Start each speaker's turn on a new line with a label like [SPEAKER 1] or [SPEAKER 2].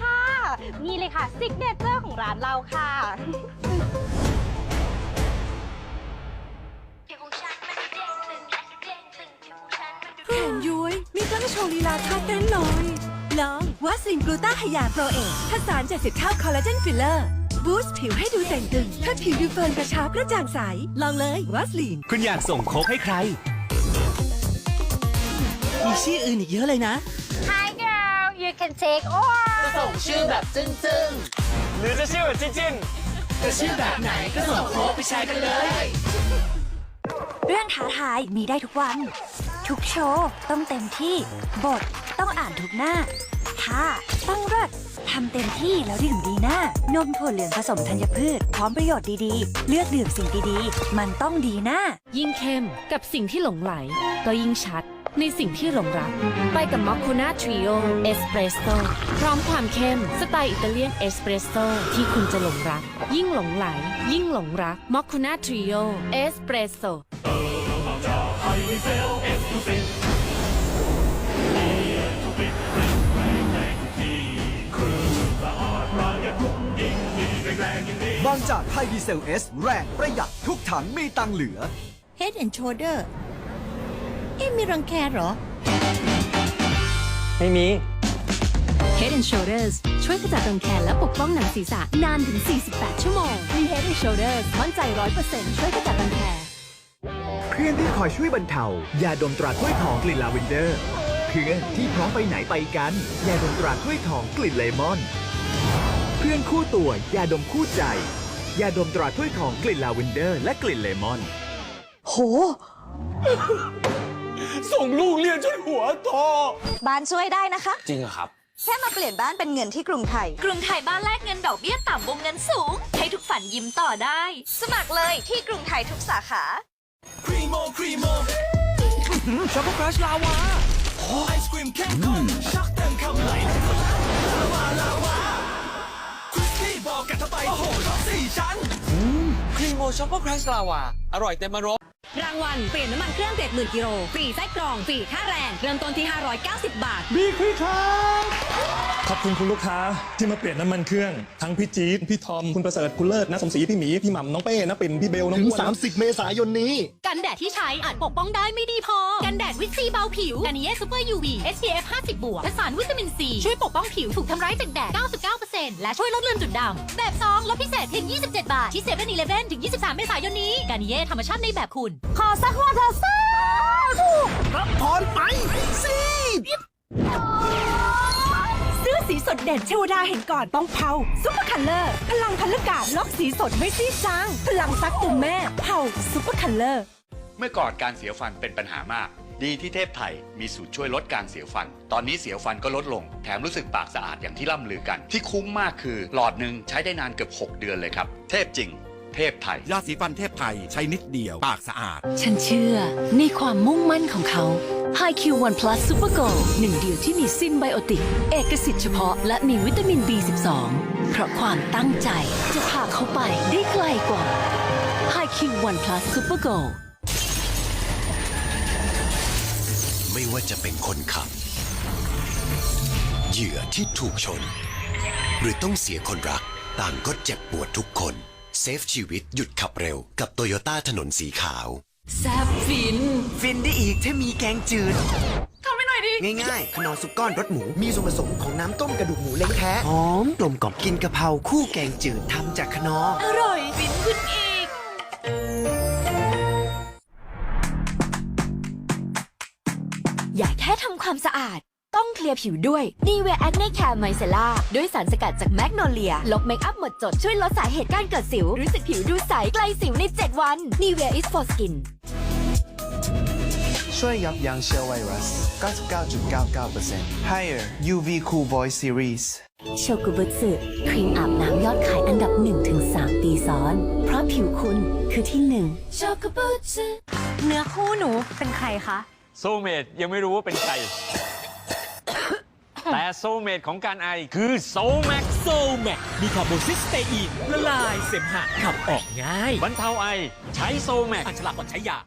[SPEAKER 1] ค่ะซิกเนเจอร์ของร้านเราค่ะ
[SPEAKER 2] ผิวของฉันมันเด้งตึงเด้งตึงผิวของฉันมันดู
[SPEAKER 3] แขนย้วยมีตั้งโชว์ลีลาท่าเต้นลอยลองวัสลินกลูต้าไฮยาโปรเอทผสาน70เท่าคอลลาเจนฟิลเลอร์บูสต์ผิวให้ดูเต่งตึงถ้าผิวดูเฟิร์นกระชับกระจ่างใส ลองเลยวัสลิน
[SPEAKER 4] คุณอยากส่งโค้กให้ใคร มีชื่ออื่นอีกเยอะเลยนะ
[SPEAKER 2] Hi girl you can take or
[SPEAKER 5] ส่งชื่อแบบจึ้งจึ้ง
[SPEAKER 4] หรือจะชื่อแบบจิ้น
[SPEAKER 5] ๆจะชื่อแบบไหนก็ส่งโค้ดไปใช้กันเลย
[SPEAKER 6] เรื่องท้าทายมีได้ทุกวัน ทุกโชว์ต้องเต็มที่ บทต้องอ่านทุกหน้าท่าต้องเลิศทำเต็มที่แล้วดื่มดีหน้านมถั่วเหลืองผสมธัญพืช พร้อมประโยชน์ดีๆ เลือกดื่มสิ่งดีๆ มันต้องดีหน้า
[SPEAKER 7] ยิ่งเข้มกับสิ่งที่หลงไหล ก็ยิ่งชัด ในสิ่งที่หลงรัก ไปกับมอคคูน่าทริโอเอสเปรสโซพร้อมความเข้ม สไตล์อิตาเลียนเอสเปรสโซที่คุณจะหลงรัก ยิ่งหลงไหล ยิ่งหลงรักมอคคูน่าทริโอเอสเปรสโซ
[SPEAKER 8] บางจากไฮดีเซลเอสแรงประหยัดทุกถังมีตังค์เหลือ
[SPEAKER 3] Head and Shoulder เอ๊ะมีรังแคเหรอ
[SPEAKER 4] ๆไม่มี
[SPEAKER 7] Head and Shoulders ช่วยขจัดรังแคและปกป้องหนังศีรษะนานถึง 48 ชั่วโมงมี Head and Shoulders มั่นใจ 100%ช่วยขจัดรังแค
[SPEAKER 8] เพื่อนที่คอยช่วยบรรเทายาดมตราถ้วยทองกลิ่นลาเวนเดอร์เพื่อนที่พร้อมไปไหนไปกันยาดมตราถ้วยทองกลิ่นเลมอน เพื่อนคู่ตัวยาดมคู่ใจยาดมตราถ้วยทองกลิ่นลาเวนเดอร์ และกลิ่นเลมอน
[SPEAKER 3] โห
[SPEAKER 4] ส่งลูกเรียนจนหัวโต
[SPEAKER 6] บ้านช่วยได้นะคะ
[SPEAKER 4] จริงเหรอครับ
[SPEAKER 6] แค่มาเปลี่ยนบ้านเป็นเงินที่กรุงไทย
[SPEAKER 1] กรุงไทยบ้านแลกเงินดอกเบี้ยต่ำวงเงินสูง ให้ทุกฝันยิ้มต่อได้
[SPEAKER 6] สมัครเลยที่กรุงไทยทุกสาขา
[SPEAKER 4] ช็อกโกแลตลาวาไอศครีมเข้มข้นชักเต็มคำไหลลาวาลาวาคริสปี้บอกกันทำไมโอ้โหรสสี่ชั้นครีมโมช็อกโกแลตลาวาอร่อยเต็มมารส
[SPEAKER 7] รางวัลเปลี่ยนน้ำมันเครื่อง70,000กิโลฟรีไส้กรองฟรีค่าแรง เริ่มต้นที่ 590 บาท
[SPEAKER 9] ขอบคุณคุณลูกค้าที่มาเปลี่ยนน้ำมันเครื่อง ทั้งพี่จี๊ดพี่ทอม คุณประเสริฐ คุณเลิศนะสมศรีพี่หมี พี่หม่ำน้องเป้นะปิ่นพี่เบล น้อง
[SPEAKER 8] ถึง
[SPEAKER 9] อ้วนนะ
[SPEAKER 8] 30 เมษายนนี้
[SPEAKER 7] กันแดดที่ใช้อาจปกป้องได้ไม่ดีพอ กันแดดวิตซีเบาผิวกันเย่ซูเปอร์ UV SPF 50 บวกและสารวิตามินซี ช่วยปกป้องผิวถูกทำร้ายจากแดด 99% และช่วยลดเลือนจุดดำ แบบซองลดพิเศษเพียง 27 บาท ที่7 e เ e ่ e อถึง 23 เมษายนนี้กันเย่ธรรมชาติในแบบคุณ
[SPEAKER 6] ขอสักหัวเธอซ่า
[SPEAKER 3] ซื้อสีสดเด่นเทวดาเห็นก่อนต้องเผาซุปเปอร์คัลเลอร์ พลังพันลกาดล็อกสีสดไม่ซีดจาง พลังซักตุ่มแม่เผาซุปเปอร์คัลเลอร์
[SPEAKER 10] เมื่อก่อนการเสียวฟันเป็นปัญหามาก ดีที่เทพไทยมีสูตรช่วยลดการเสียวฟัน ตอนนี้เสียวฟันก็ลดลง แถมรู้สึกปากสะอาดอย่างที่ล่ำลือกัน ที่คุ้มมากคือ หลอดหนึ่งใช้ได้นานเกือบ 6 เดือนเลยครับ เทพจริง เทพไทย
[SPEAKER 11] ยาสีฟันเทพไทยใช้นิดเดียว ปากสะอาด
[SPEAKER 7] ฉันเชื่อในความมุ่งมั่นของเขา High Q One Plus Super Go หนึ่งเดียวที่มีซินไบโอติก เอกสิทธิ์เฉพาะและมีวิตามิน B12 เพราะความตั้งใจจะพาเขาไปได้ไกลกว่า High Q One Plus Super Go
[SPEAKER 11] ไม่ว่าจะเป็นคนขับ เหยื่อที่ถูกชน หรือต้องเสียคนรัก ต่างก็เจ็บปวดทุกคน เซฟชีวิตหยุดขับเร็วกับโตโยต้าถนนสีขาว
[SPEAKER 7] แซบฟิน
[SPEAKER 4] ฟินได้อีกถ้ามีแกงจืด
[SPEAKER 8] ง่ายๆ ขนมซุปก้อนรสหมู มีส่วนผสมของน้ำต้มกระดูกหมูเล้งแท้
[SPEAKER 4] หอมกลมกล่อมกินกะเพราคู่แกงจืดทำจากขนอ
[SPEAKER 7] อร่อย ฟินขึ้นอีก
[SPEAKER 6] ทำความสะอาด ต้องเคลียร์ผิวด้วย n ีเว a แอคเน c แคร์ไมเซล่าด้วยสารสกัดจากแมกโนเลีย ลบเมคอัพหมดจดช่วยลดสาเหตุการเกิดสิว รู้สึกผิวดูใสไกลสิวใน 7 วัน n ีเว is for skin
[SPEAKER 12] ช่วยยับยั้งเชื้อไวรัส 99.99% Higher UV Cool Voice Series
[SPEAKER 6] โชกุบุสึครีมอาบน้ำยอดขายอันดับ 1-3 ปีซ้อน เพราะผิวคุณคือที่หนึ่งโชกุบุสึเนื้อคู่หนูเป็นใครคะ
[SPEAKER 4] โซเมดยังไม่รู้ว่าเป็นใคร แต่โซเมดของการไอคือโซแม็ก
[SPEAKER 5] โซแมกมีคาร์บอนซิสเตอีนละลายเสมหะขับออกง่าย
[SPEAKER 4] บรรเทาไอ ใช้โซแม็ก
[SPEAKER 5] อันฉลาดก่อนใช้ยา